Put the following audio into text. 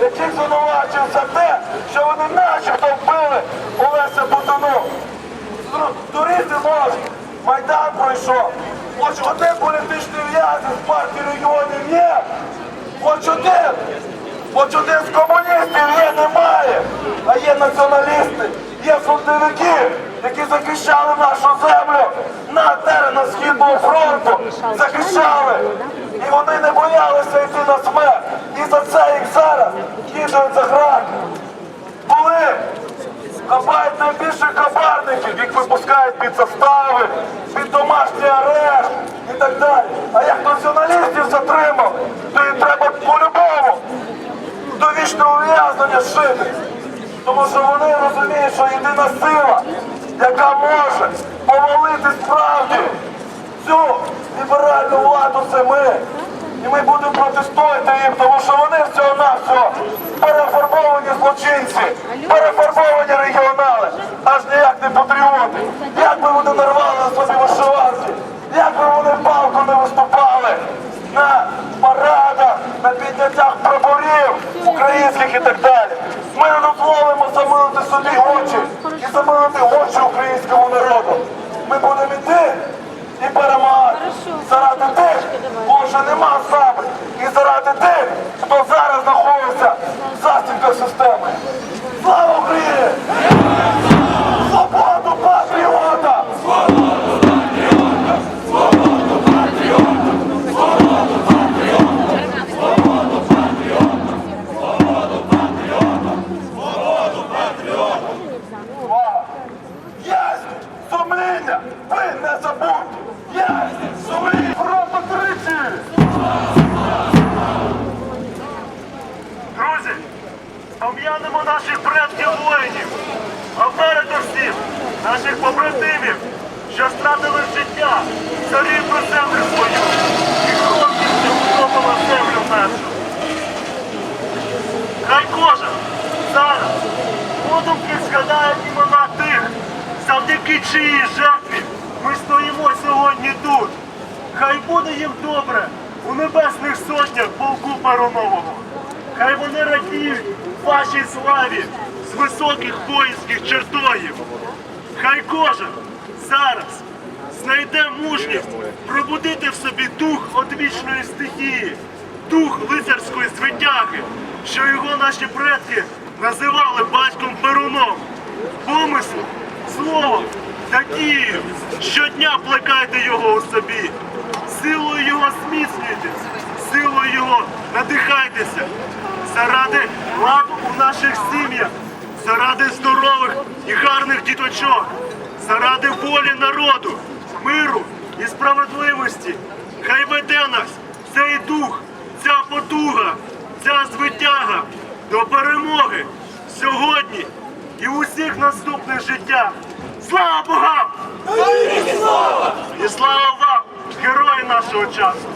яких звинувачив за те, що вони начебто вбили Олеся Бутану. Дурити мозг, Майдан пройшов. Хоч один політичний в'язень з партії регіонів є. Хоч один. Хоч один з комуністів є, немає. А є націоналісти, є фронтовики, які захищали нашу землю на теренах Східного фронту. Захищали. І вони не боялися йти на смерть. І за це їх зараз кидають за грати. Коли хапають найбільших хабарників, їх випускають під застави, під домашній арешт і так далі. А як націоналістів затримав, то їм треба по-любому довічне ув'язнення шити. Тому що вони розуміють, що єдина сила, яка може повалити справді цю ліберальну владу, це ми. Будемо їм, тому що вони всього навсього перефарбовані злочинці, перефарбовані регіонали, аж ніяк не патріоти. Як би вони нарвали на собі вишиванки, як би вони палку не виступали на парадах, на підняттях прапорів українських і так далі. Ми не дозволимо замилити собі очі і замилити очі українському народу. Ми будемо йти і перемагати заради тих, кого ще нема з нами, і тих, хто зараз знаходиться в засідках системи. Слава Україні! Свободу патріота! Увага! Єсть! Сумління! Ви не забудьте! Наших предків воїнів, а передусім наших побратимів, що стратили життя за рідну землю свою і хлопців утопила землю нашу. Хай кожен зараз подумки згадає імена тих, завдяки чиїй жертві ми стоїмо сьогодні тут. Хай буде їм добре у небесних сотнях полку Паронового. Хай вони радіють вашій славі з високих воїнських чертогів. Хай кожен зараз знайде мужність пробудити в собі дух одвічної стихії, дух лицарської звитяги, що його наші предки називали батьком Перуном. Помислом, словом та дією щодня плекайте його у собі, силою його зміцнюйтесь, силою його надихайтеся. Заради ладу у наших сім'ях, заради здорових і гарних діточок, заради волі народу, миру і справедливості. Хай веде нас цей дух, ця потуга, ця звитяга до перемоги сьогодні і усіх наступних життях. Слава Богам! І слава вам, герої нашого часу!